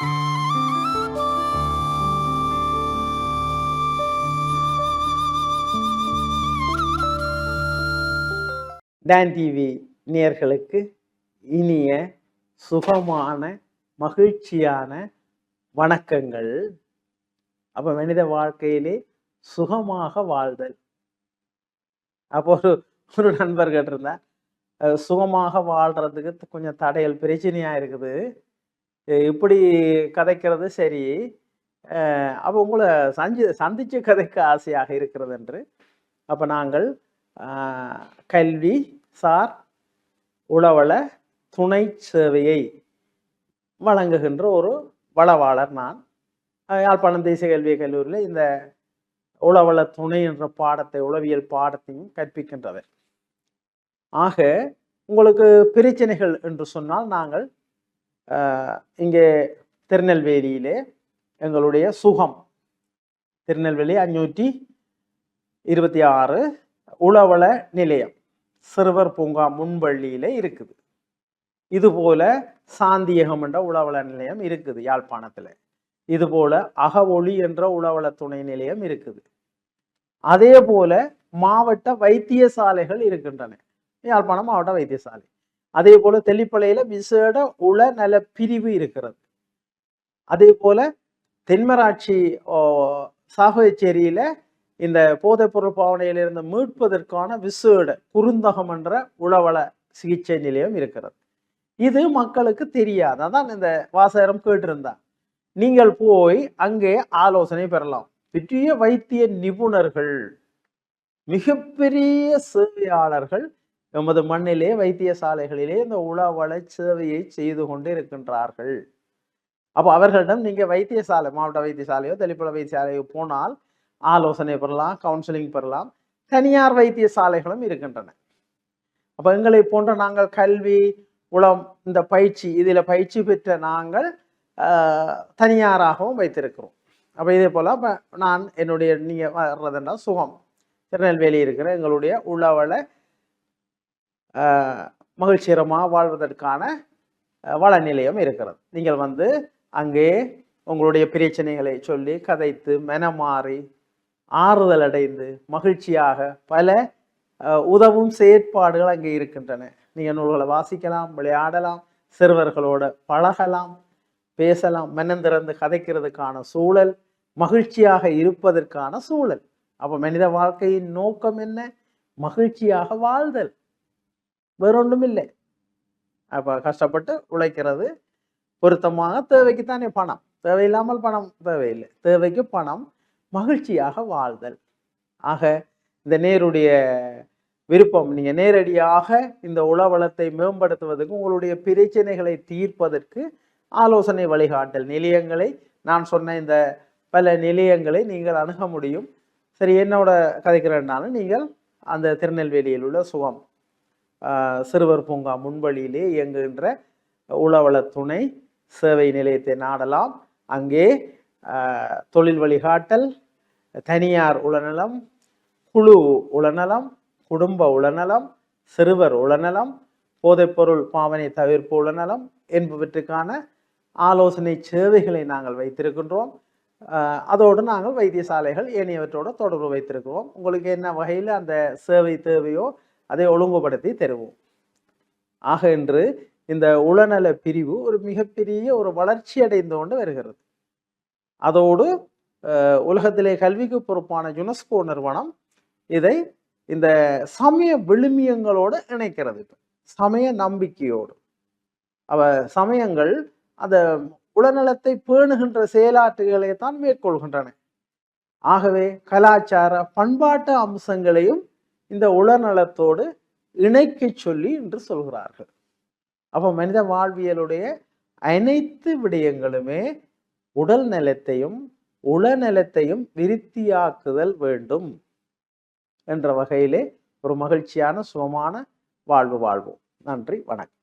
Don TV நேர்களுக்கு இனிய சுகமான மகிழ்ச்சியான வணக்கங்கள். அப்போ மனித வாழ்க்கையிலே சுகமாக வாழ்தல். அப்போ ஒரு ஒரு நண்பர் கேட்டிருந்தா சுகமாக வாழ்றதுக்கு கொஞ்சம் தடைகள் பிரச்சனையாக இருக்குது. இப்படி கதைக்கிறது சரி. அப்போ உங்களை சந்தி சந்திச்சு கதைக்க ஆசையாக இருக்கிறது என்று. அப்போ நாங்கள் கல்வி சார் உளவள துணை சேவையை வழங்குகின்ற ஒரு வளவாளர் நான். யாழ்ப்பாணம் தேசிய கல்வி கல்லூரியில் இந்த உளவள துணை என்ற பாடத்தை உளவியல் பாடத்தையும் கற்பிக்கின்றவர். ஆக உங்களுக்கு பிரச்சனைகள் என்று சொன்னால் நாங்கள் இங்கே திருநெல்வேலியிலே எங்களுடைய சுகம். திருநெல்வேலி அஞ்சூற்றி இருபத்தி ஆறு உளவள நிலையம். சிறுவர் பூங்கா முன்பள்ளியில இருக்குது. இதுபோல சாந்தியகம் என்ற உளவள நிலையம் இருக்குது யாழ்ப்பாணத்தில். இதுபோல அகவொளி என்ற உளவள துணை நிலையம் இருக்குது. அதே போல மாவட்ட வைத்தியசாலைகள் இருக்கின்றன. யாழ்ப்பாணம் மாவட்ட வைத்தியசாலை. அதே போல தெல்லிப்பளையில விசேட உளநல பிரிவு இருக்கிறது. அதே போல தென்மராட்சி ஓ, இந்த போதைப்பொருள் பாவனையிலிருந்து மீட்பதற்கான விசேட குறுந்தகம் என்ற உளவள சிகிச்சை நிலையம் இருக்கிறது. இது மக்களுக்கு தெரியாது. அதான் இந்த வாசகரம் கேட்டிருந்தா. நீங்கள் போய் அங்கே ஆலோசனை பெறலாம். பெரிய வைத்திய நிபுணர்கள் மிகப்பெரிய சேவையாளர்கள் எமது மண்ணிலே வைத்தியசாலைகளிலே இந்த உளவள சேவையை செய்து கொண்டு இருக்கின்றார்கள் அப்போ அவர்களிடம் நீங்கள் வைத்தியசாலை மாவட்ட வைத்தியசாலையோ தெளிப்புல வைத்தியசாலையோ போனால் ஆலோசனை பெறலாம் கவுன்சிலிங் பெறலாம். தனியார் வைத்தியசாலைகளும் இருக்கின்றன. அப்போ எங்களை போன்ற நாங்கள் கல்வி உளம் இந்த பயிற்சி இதில் பயிற்சி பெற்ற நாங்கள் தனியாராகவும் வைத்திருக்கிறோம். அப்போ இதே போல் இப்போ நான் என்னுடைய நீங்கள் வர்றதுன்னா சுகம். திருநெல்வேலி இருக்கிற எங்களுடைய உளவள மகிழ்ச்சிகரமாக வாழ்வதற்கான வள நிலையம் இருக்கிறது. நீங்கள் வந்து அங்கே உங்களுடைய பிரச்சனைகளை சொல்லி கதைத்து மனமாறி ஆறுதல் அடைந்து மகிழ்ச்சியாக பல உதவும் செயற்பாடுகள் அங்கே இருக்கின்றன. நீங்கள் நூல்களை வாசிக்கலாம் விளையாடலாம் சிறுவர்களோட பழகலாம் பேசலாம் மெனந்திறந்து கதைக்கிறதுக்கான சூழல் மகிழ்ச்சியாக இருப்பதற்கான சூழல். அப்போ மனித வாழ்க்கையின் நோக்கம் என்ன? மகிழ்ச்சியாக வாழ்தல். வேறொன்றும் இல்லை அப்போ கஷ்டப்பட்டு உழைக்கிறது பொருத்தமாக தேவைக்கு தானே பணம். தேவையில்லாமல் பணம் தேவையில்லை. தேவைக்கு பணம் மகிழ்ச்சியாக வாழ்தல். ஆக இந்த நேருடைய விருப்பம் நீங்கள் நேரடியாக இந்த உளவளத்தை மேம்படுத்துவதற்கு உங்களுடைய பிரச்சனைகளை தீர்ப்பதற்கு ஆலோசனை வழிகாட்டல். நிலையங்களை நான் சொன்ன இந்த பல நிலையங்களை நீங்கள் அணுக முடியும். சரி என்னோட கதைக்கிறேன்னாலும் நீங்கள் அந்த திருநெல்வேலியில் உள்ள சுகம் சிறுவர் பூங்கா முன்வழியிலே இயங்குகின்ற உளவள துணை சேவை நிலையத்தை நாடலாம். அங்கே தொழில் வழிகாட்டல் தனியார் உளநலம் குழு உளநலம் குடும்ப உளநலம் சிறுவர் உளநலம் போதைப்பொருள் பாவனை தவிர்ப்பு உளநலம் என்பவற்றுக்கான ஆலோசனை சேவைகளை நாங்கள் வைத்திருக்கின்றோம். அதோடு நாங்கள் வைத்தியசாலைகள் ஏனையவற்றோடு தொடர்பு வைத்திருக்கிறோம். உங்களுக்கு என்ன வகையில் அந்த சேவை தேவையோ அதை ஒழுங்குபடுத்தி தருவோம். ஆக என்று இந்த உளநல பிரிவு ஒரு மிகப்பெரிய ஒரு வளர்ச்சி அடைந்து கொண்டு வருகிறது. அதோடு உலகத்திலே கல்விக்கு பொறுப்பான யுனெஸ்கோ நிறுவனம் இதை இந்த சமய விழுமியங்களோடு இணைக்கிறது. சமய நம்பிக்கையோடு. அவ சமயங்கள் அந்த உளநலத்தை பேணுகின்ற செயலாற்றுகளை தான் மேற்கொள்கின்றன. ஆகவே கலாச்சார பண்பாட்டு அம்சங்களையும் இந்த உளநலத்தோடு இணைக்கச் சொல்லி என்று சொல்கிறார்கள். அப்போ மனித வாழ்வியலுடைய அனைத்து விடயங்களுமே உடல் நலத்தையும் உளநலத்தையும் விருத்தியாக்குதல் வேண்டும் என்ற வகையிலே ஒரு மகிழ்ச்சியான சுகமான வாழ்வு வாழ்வோம். நன்றி வணக்கம்.